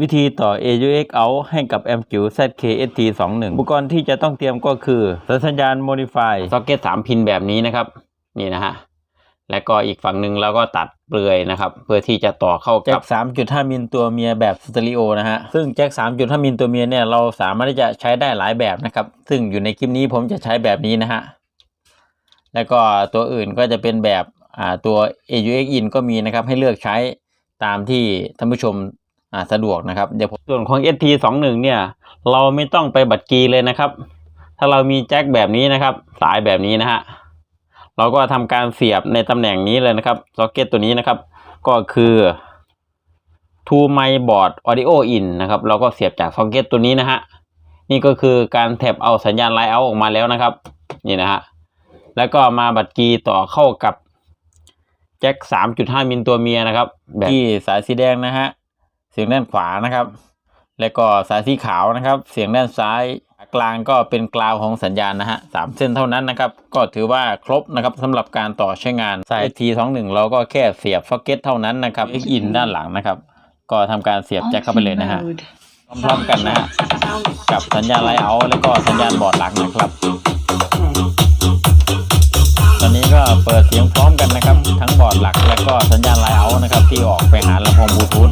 วิธีต่อ AUX out ให้กับ a m q ZKST21 อุปกรณ์ที่จะต้องเตรียมก็คือสายสัญญาณ Modify ซ็อกเก็ต3พินแบบนี้นะครับ นี่นะฮะ และก็อีกฝั่งหนึ่งเราก็ตัดเปลือยนะครับ เพื่อที่จะต่อเข้ากับ 3.5 มิลตัวเมียแบบสเตอริโอนะฮะ ซึ่งแจ็ค 3.5 มิลตัวเมียเนี่ยเราสามารถที่จะใช้ได้หลายแบบนะครับ ซึ่งอยู่ในคลิปนี้ผมจะใช้แบบนี้นะฮะ แล้วก็ตัวอื่นก็จะเป็นแบบอ่าตัว AUX in ก็มีนะครับให้เลือกใช้ตามที่ท่านผู้ชมอ่า สะดวกนะครับเดี๋ยวส่วนของ ST21 เนี่ย เราไม่ต้องไปบัดกีเลยนะครับ ถ้าเรามีแจ็คแบบนี้นะครับ สายแบบนี้นะฮะเราก็ทำการเสียบในตำแหน่งนี้เลยนะครับซ็อกเก็ตตัวนี้นะครับ ก็คือ to my board audio in นะครับ เราก็เสียบจากซ็อกเก็ตตัวนี้นะฮะนี่ก็คือการแท็บเอาสัญญาณไลน์เอาออกมาแล้วนะครับ นี่นะฮะแล้วก็มาบัดกีต่อเข้ากับแจ็ค3.5 มิลตัวเมียนะครับ แบบที่สายสีแดงนะฮะ เสียงด้านขวานะครับ แล้วก็สายสีขาวนะครับ เสียงด้านซ้ายกลางก็เป็นกลาวของสัญญาณนะฮะสามเส้นเท่านั้นนะครับ ก็ถือว่าครบนะครับสำหรับการต่อใช้งานสาย T21 เราก็แค่เสียบซ็อกเก็ตเท่านั้นนะครับ X in ด้านหลังนะครับ ก็ทำการเสียบแจ็คเข้าไปเลยนะฮะพร้อมๆกันนะฮะกับสัญญาณไลเอาแล้วก็สัญญาณบอร์ดหลักนะครับ ตอนนี้ก็เปิดเสียงพร้อมกันนะครับ ทั้งบอร์ดหลัก และก็สัญญาณไลเอานะครับ ที่ออกไปหาลำโพงบลูทูธ